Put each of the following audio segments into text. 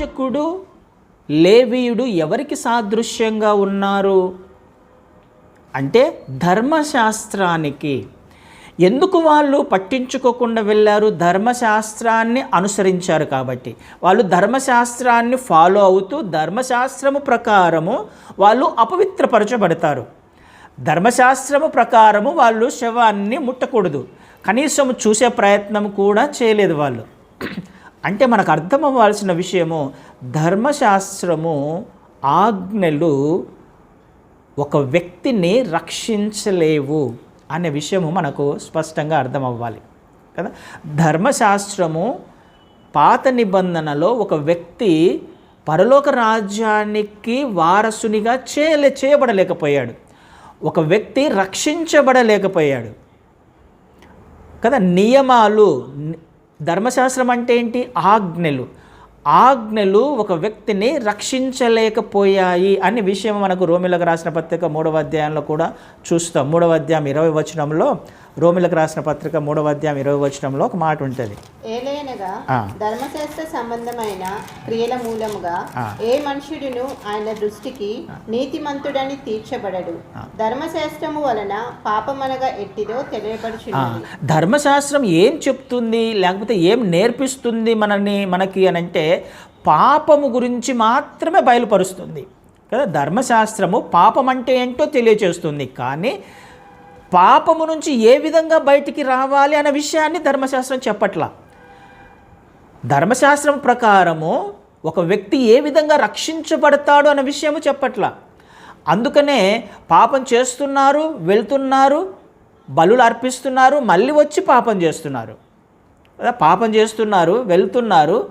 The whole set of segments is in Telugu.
యాజకుడు లేవీయుడు ఎవరికి సాదృశ్యంగా ఉన్నారు? అంటే ధర్మశాస్త్రానికి. ఎందుకు వాళ్ళు పట్టించుకోకుండా వెళ్ళారు? ధర్మశాస్త్రాన్ని అనుసరించారు కాబట్టి. వాళ్ళు ధర్మశాస్త్రాన్ని ఫాలో అవుతూ ధర్మశాస్త్రము ప్రకారము వాళ్ళు అపవిత్రపరచబడతారు. ధర్మశాస్త్రము ప్రకారము వాళ్ళు శవాన్ని ముట్టకూడదు. కనీసం చూసే ప్రయత్నం కూడా చేయలేదు వాళ్ళు. అంటే మనకు అర్థం అవ్వాల్సిన విషయము ధర్మశాస్త్రము ఆజ్ఞలు ఒక వ్యక్తిని రక్షించలేవు అనే విషయము మనకు స్పష్టంగా అర్థం అవ్వాలి కదా? ధర్మశాస్త్రము పాత నిబంధనలో ఒక వ్యక్తి పరలోక రాజ్యానికి వారసునిగా చేయలే చేయబడలేకపోయాడు. ఒక వ్యక్తి రక్షించబడలేకపోయాడు. కదా? నియమాలు ధర్మశాస్త్రం అంటే ఏంటి? ఆజ్ఞలు. ఆజ్ఞలు ఒక వ్యక్తిని రక్షించలేకపోయాయి అనే విషయం మనకు రోమిలకు రాసిన పత్రిక మూడవ అధ్యాయంలో కూడా చూస్తాం. మూడవ అధ్యాయం ఇరవై వచనంలో రోమిలకు రాసిన పత్రిక మూడవ అధ్యాయం ఇరవై వచనంలో ఒక మాట ఉంటుంది. ఏలైనగా. ధర్మశాస్త్ర సంబంధమైన క్రియల మూలముగా. ఏ మనుష్యుడును ఆయన దృష్టికి నీతిమంతుడని తీర్చబడడు. ధర్మశాస్త్రము వలన పాపమనగా ఎట్టిదో ఆ, తెలియపడుచున్నది ధర్మశాస్త్రం ఏం చెప్తుంది? లేకపోతే ఏం నేర్పిస్తుంది మనని మనకి అని అంటే పాపము గురించి మాత్రమే బయలుపరుస్తుంది. కదా? ధర్మశాస్త్రము పాపం అంటే ఏంటో తెలియచేస్తుంది. కానీ పాపము నుంచి ఏ విధంగా బయటికి రావాలి అనే విషయాన్ని ధర్మశాస్త్రం చెప్పట్లా. ధర్మశాస్త్రం ప్రకారము ఒక వ్యక్తి ఏ విధంగా రక్షించబడతాడు అనే విషయము చెప్పట్లా. అందుకనే పాపం చేస్తున్నారు వెళ్తున్నారు బలులు అర్పిస్తున్నారు మళ్ళీ వచ్చి పాపం చేస్తున్నారు. పాపం చేస్తున్నారు వెళ్తున్నారు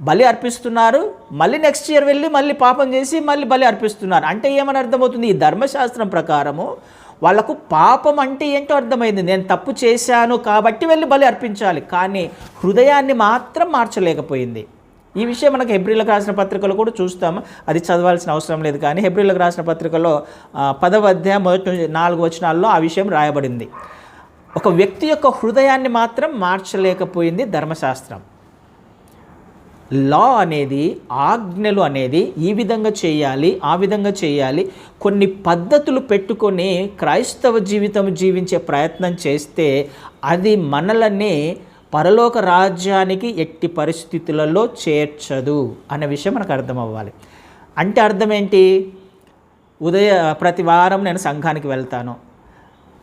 బలి అర్పిస్తున్నారు మళ్ళీ నెక్స్ట్ ఇయర్ వెళ్ళి మళ్ళీ పాపం చేసి మళ్ళీ బలి అర్పిస్తున్నారు. అంటే ఏమని అర్థమవుతుంది? ఈ ధర్మశాస్త్రం ప్రకారము వాళ్ళకు పాపం అంటే ఏంటో అర్థమైంది. నేను తప్పు చేశాను కాబట్టి వెళ్ళి బలి అర్పించాలి. కానీ హృదయాన్ని మాత్రం మార్చలేకపోయింది. ఈ విషయం మనకు హెబ్రిలకు రాసిన పత్రికలో కూడా చూస్తాము. అది చదవాల్సిన అవసరం లేదు కానీ హెబ్రిలకు రాసిన పత్రికలో ఆ, పదవ అధ్యాయం మొదటి నాలుగు వచనాల్లో ఆ విషయం రాయబడింది. ఒక వ్యక్తి యొక్క హృదయాన్ని మాత్రం మార్చలేకపోయింది ధర్మశాస్త్రం. లా అనేది ఆజ్ఞలు అనేది ఈ విధంగా చేయాలి ఆ విధంగా చేయాలి. కొన్ని పద్ధతులు పెట్టుకొని క్రైస్తవ జీవితం జీవించే ప్రయత్నం చేస్తే అది మనల్ని పరలోక రాజ్యానికి ఎట్టి పరిస్థితులలో చేర్చదు అనే విషయం మనకు అర్థం అవ్వాలి అంటే అర్థం ఏంటి? ఉదయ ప్రతి వారం నేను సంఘానికి వెళ్తాను.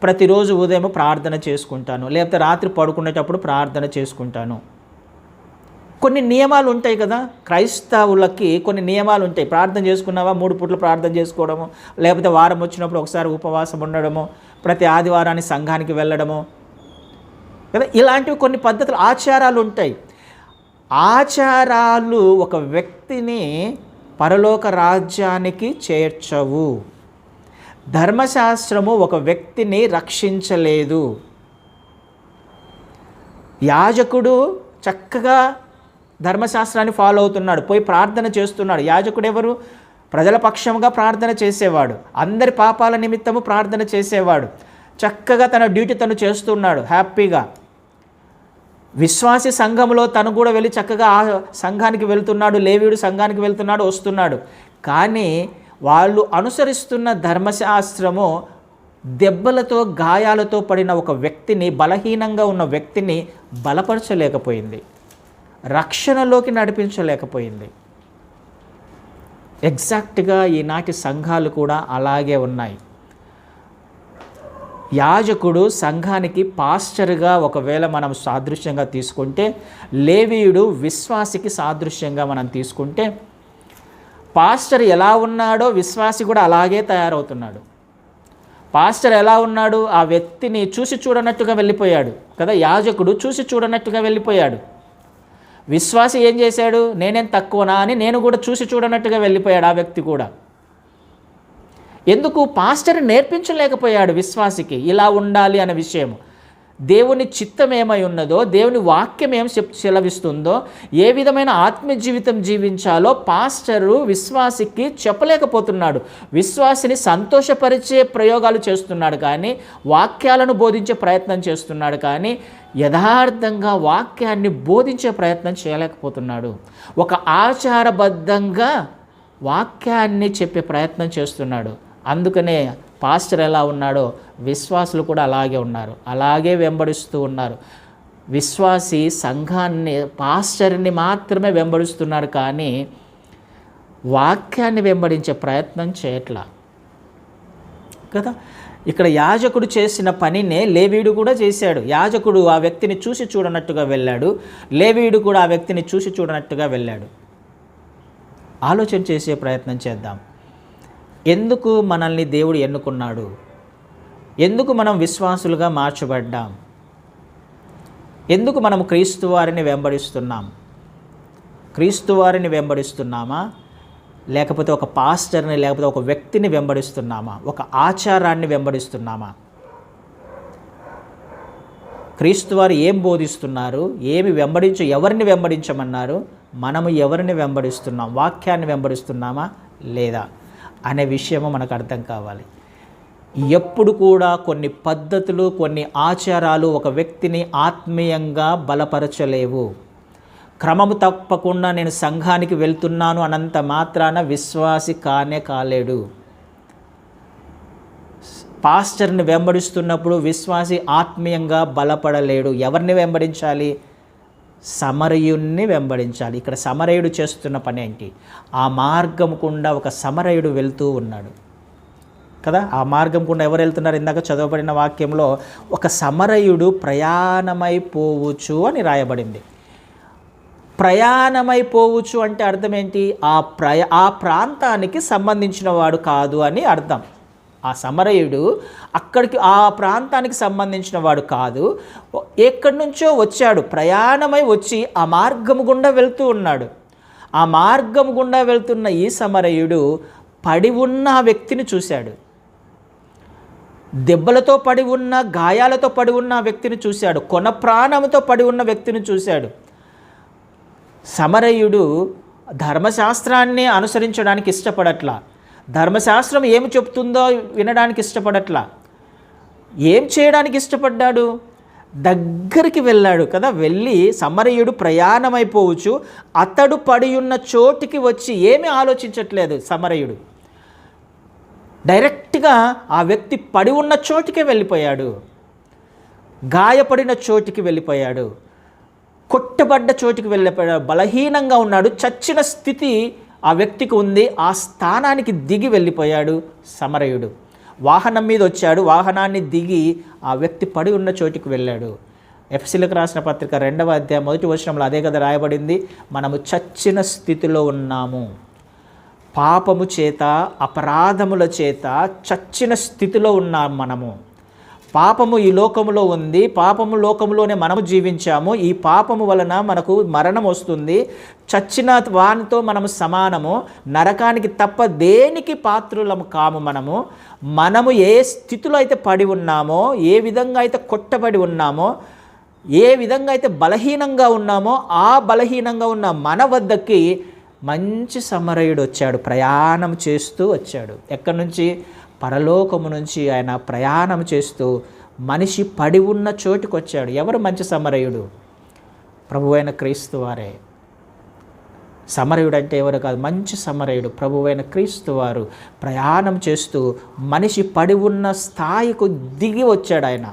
ప్రతిరోజు ఉదయం ప్రార్థన చేసుకుంటాను. లేకపోతే రాత్రి పడుకునేటప్పుడు ప్రార్థన చేసుకుంటాను. కొన్ని నియమాలు ఉంటాయి కదా. క్రైస్తవులకి కొన్ని నియమాలు ఉంటాయి ప్రార్థన చేసుకున్నావా? మూడు పూట్లు ప్రార్థన చేసుకోవడము లేకపోతే వారం వచ్చినప్పుడు ఒకసారి ఉపవాసం ఉండడము ప్రతి ఆదివారాన్ని సంఘానికి వెళ్ళడము. కదా ఇలాంటివి కొన్ని పద్ధతులు ఆచారాలు ఉంటాయి ఆచారాలు ఒక వ్యక్తిని పరలోక రాజ్యానికి చేర్చవు. ధర్మశాస్త్రము ఒక వ్యక్తిని రక్షించలేదు. యాజకుడు చక్కగా ధర్మశాస్త్రాన్ని ఫాలో అవుతున్నాడు. పోయి ప్రార్థన చేస్తున్నాడు. యాజకుడు ఎవరు ప్రజల పక్షంగా ప్రార్థన చేసేవాడు. అందరి పాపాల నిమిత్తము ప్రార్థన చేసేవాడు. చక్కగా తన డ్యూటీ తను చేస్తున్నాడు. హ్యాపీగా విశ్వాసి సంఘంలో తను కూడా వెళ్ళి చక్కగా ఆ సంఘానికి వెళ్తున్నాడు. లేవీడు సంఘానికి వెళ్తున్నాడు వస్తున్నాడు. కానీ వాళ్ళు అనుసరిస్తున్న ధర్మశాస్త్రము దెబ్బలతో గాయాలతో పడిన ఒక వ్యక్తిని బలహీనంగా ఉన్న వ్యక్తిని బలపరచలేకపోయింది. రక్షణలోకి నడిపించలేకపోయింది. ఎగ్జాక్ట్గా ఈనాటి సంఘాలు కూడా అలాగే ఉన్నాయి. యాజకుడు సంఘానికి పాస్టర్గా ఒకవేళ మనం సాదృశ్యంగా తీసుకుంటే లేవీయుడు విశ్వాసికి సాదృశ్యంగా మనం తీసుకుంటే పాస్టర్ ఎలా ఉన్నాడో విశ్వాసి కూడా అలాగే తయారవుతున్నాడు. పాస్టర్ ఎలా ఉన్నాడు? ఆ వ్యక్తిని చూసి చూడనట్టుగా వెళ్ళిపోయాడు కదా యాజకుడు చూసి చూడనట్టుగా వెళ్ళిపోయాడు. విశ్వాసి ఏం చేశాడు? నేనేం తక్కువనా అని నేను కూడా చూసి చూడనట్టుగా వెళ్ళిపోయాడు ఆ వ్యక్తి కూడా. ఎందుకు? పాస్టర్ నేర్పించలేకపోయాడు విశ్వాసికి. ఇలా ఉండాలి అనే విషయం దేవుని చిత్తం ఏమై ఉన్నదో దేవుని వాక్యం ఏం చెప్ సెలవిస్తుందో ఏ విధమైన ఆత్మ జీవితం జీవించాలో పాస్టరు విశ్వాసికి చెప్పలేకపోతున్నాడు. విశ్వాసిని సంతోషపరిచే ప్రయోగాలు చేస్తున్నాడు కానీ వాక్యాలను బోధించే ప్రయత్నం చేస్తున్నాడు కానీ యథార్థంగా వాక్యాన్ని బోధించే ప్రయత్నం చేయలేకపోతున్నాడు. ఒక ఆచారబద్ధంగా వాక్యాన్ని చెప్పే ప్రయత్నం చేస్తున్నాడు. అందుకనే పాస్టర్ ఎలా ఉన్నాడో విశ్వాసులు కూడా అలాగే ఉన్నారు. అలాగే వెంబడిస్తూ ఉన్నారు. విశ్వాసి సంఘాన్ని పాస్టర్ని మాత్రమే వెంబడిస్తున్నారు కానీ వాక్యాన్ని వెంబడించే ప్రయత్నం చేయట్లా? కదా? ఇక్కడ యాజకుడు చేసిన పనినే లేవీడు కూడా చేశాడు. యాజకుడు ఆ వ్యక్తిని చూసి చూడనట్టుగా వెళ్ళాడు. లేవీడు కూడా ఆ వ్యక్తిని చూసి చూడనట్టుగా వెళ్ళాడు. ఆలోచన చేసే ప్రయత్నం చేద్దాం. ఎందుకు మనల్ని దేవుడు ఎన్నుకున్నాడు? ఎందుకు మనం విశ్వాసులుగా మార్చబడ్డాం? ఎందుకు మనం క్రీస్తు వారిని వెంబడిస్తున్నాం? క్రీస్తు వారిని వెంబడిస్తున్నామా? లేకపోతే ఒక పాస్టర్ని లేకపోతే ఒక వ్యక్తిని వెంబడిస్తున్నామా? ఒక ఆచారాన్ని వెంబడిస్తున్నామా? క్రీస్తు వారు ఏం బోధిస్తున్నారు? ఏమి వెంబడించు ఎవరిని వెంబడించమన్నారు? మనము ఎవరిని వెంబడిస్తున్నాం? వాక్యాన్ని వెంబడిస్తున్నామా? లేదా? అనే విషయము మనకు అర్థం కావాలి. ఎప్పుడు కూడా కొన్ని పద్ధతులు కొన్ని ఆచారాలు ఒక వ్యక్తిని ఆత్మీయంగా బలపరచలేవు. క్రమము తప్పకుండా నేను సంఘానికి వెళ్తున్నాను అనంత మాత్రాన విశ్వాసి కానే కాలేడు. పాస్టర్ని వెంబడిస్తున్నప్పుడు విశ్వాసి ఆత్మీయంగా బలపడలేడు. ఎవరిని వెంబడించాలి? సమరయుణ్ణి వెంబడించాలి. ఇక్కడ సమరయుడు చేస్తున్న పని ఏంటి? ఆ మార్గం గుండా ఒక సమరయుడు వెళ్తూ ఉన్నాడు. కదా? ఆ మార్గం గుండా ఎవరు వెళ్తున్నారు? ఇందాక చదవబడిన వాక్యంలో ఒక సమరయుడు ప్రయాణమైపోవచ్చు అని రాయబడింది. ప్రయాణమైపోవచ్చు అంటే అర్థం ఏంటి? ఆ ప్రయా ఆ ప్రాంతానికి సంబంధించిన వాడు కాదు అని అర్థం. ఆ సమరయుడు అక్కడికి ఆ ప్రాంతానికి సంబంధించిన వాడు కాదు. ఎక్కడి నుంచో వచ్చాడు. ప్రయాణమై వచ్చి ఆ మార్గము గుండా వెళ్తూ ఉన్నాడు. ఆ మార్గం గుండా వెళ్తున్న ఈ సమరయుడు పడి ఉన్న ఆ వ్యక్తిని చూశాడు. దెబ్బలతో పడి ఉన్న గాయాలతో పడి ఉన్న వ్యక్తిని చూశాడు. కొన ప్రాణంతో పడి ఉన్న వ్యక్తిని చూశాడు. సమరయుడు ధర్మశాస్త్రాన్ని అనుసరించడానికి ఇష్టపడట్లా. ధర్మశాస్త్రం ఏమి చెప్తుందో వినడానికి ఇష్టపడట్లా. ఏం చేయడానికి ఇష్టపడ్డాడు? దగ్గరికి వెళ్ళాడు కదా వెళ్ళి సమరయుడు ప్రయాణమైపోవచ్చు. అతడు పడి ఉన్న చోటికి వచ్చి ఏమీ ఆలోచించట్లేదు సమరయుడు. డైరెక్ట్గా ఆ వ్యక్తి పడి ఉన్న చోటికే వెళ్ళిపోయాడు. గాయపడిన చోటికి వెళ్ళిపోయాడు. కొట్టబడ్డ చోటికి వెళ్ళిపోయాడు. బలహీనంగా ఉన్నాడు. చచ్చిన స్థితి ఆ వ్యక్తికి ఉంది. ఆ స్థానానికి దిగి వెళ్ళిపోయాడు సమరయుడు. వాహనం మీద వచ్చాడు. వాహనాన్ని దిగి ఆ వ్యక్తి పడి ఉన్న చోటికి వెళ్ళాడు. ఎఫ్సిలకు రాసిన పత్రిక రెండవ అధ్యాయం మొదటి వచనంలో అదే కదా రాయబడింది. మనము చచ్చిన స్థితిలో ఉన్నాము. పాపము చేత అపరాధముల చేత చచ్చిన స్థితిలో ఉన్నాం మనము. పాపము ఈ లోకములో ఉంది. పాపము లోకములోనే మనము జీవించాము. ఈ పాపము వలన మనకు మరణం వస్తుంది. చచ్చిన వానితో మనము సమానము. నరకానికి తప్ప దేనికి పాత్రులము కాము మనము. మనము ఏ స్థితిలో అయితే పడి ఉన్నామో ఏ విధంగా అయితే కొట్టబడి ఉన్నామో ఏ విధంగా అయితే బలహీనంగా ఉన్నామో ఆ బలహీనంగా ఉన్న మన వద్దకి మంచి సమరయుడు వచ్చాడు. ప్రయాణం చేస్తూ వచ్చాడు. ఎక్కడి నుంచి? పరలోకము నుంచి ఆయన ప్రయాణం చేస్తూ మనిషి పడి ఉన్న చోటుకు వచ్చాడు. ఎవరు మంచి సమరయుడు? ప్రభువైన క్రీస్తు వారే. సమరయుడు అంటే ఎవరు కాదు? మంచి సమరయుడు ప్రభువైన క్రీస్తు వారు ప్రయాణం చేస్తూ మనిషి పడి ఉన్న స్థాయికు దిగి వచ్చాడు ఆయన.